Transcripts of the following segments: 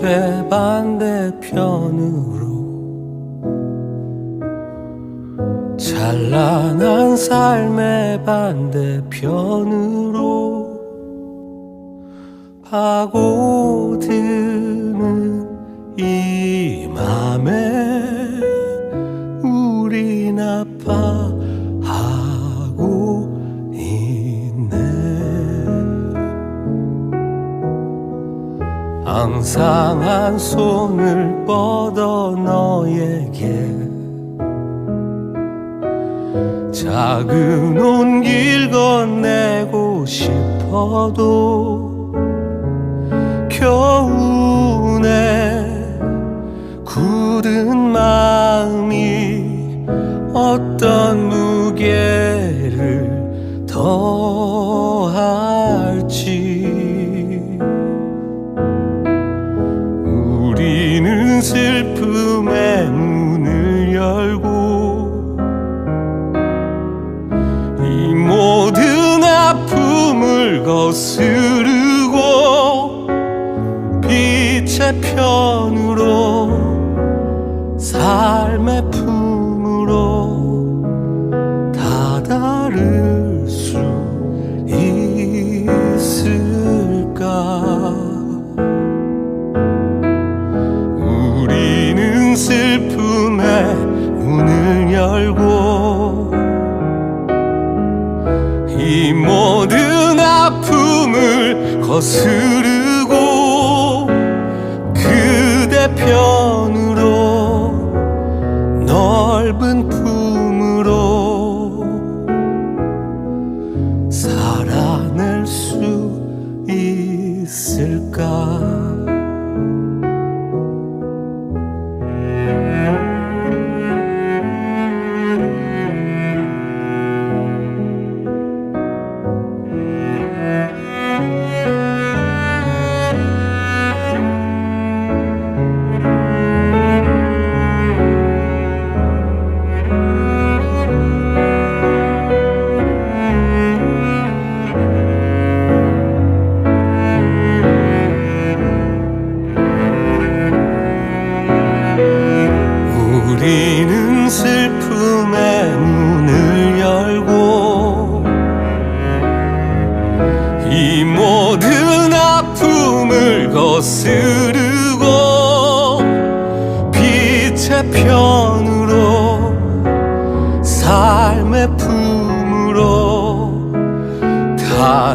빛의 반대편으로 찬란한 삶의 반대편으로 파고드는 이 맘에 항상 한 손을 뻗어 너에게 작은 온길 건네고 싶어도 겨우내 굳은 마음이 어떤 거스르고 빛의 편으로 삶의 품으로 다다를 수 있을까? 우리는 슬픔의 문을 열고 이 모든 아픔을 거스르고 그대 편으로 넓은 품으로 살아낼 수 있을까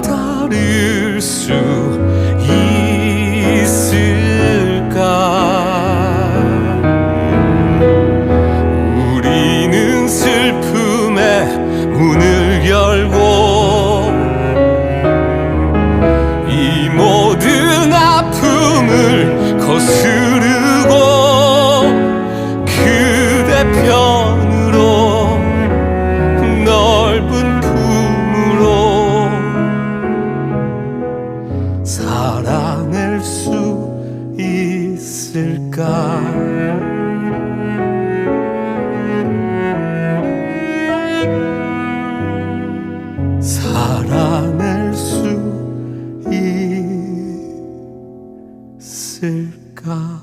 다다를 수 있을까?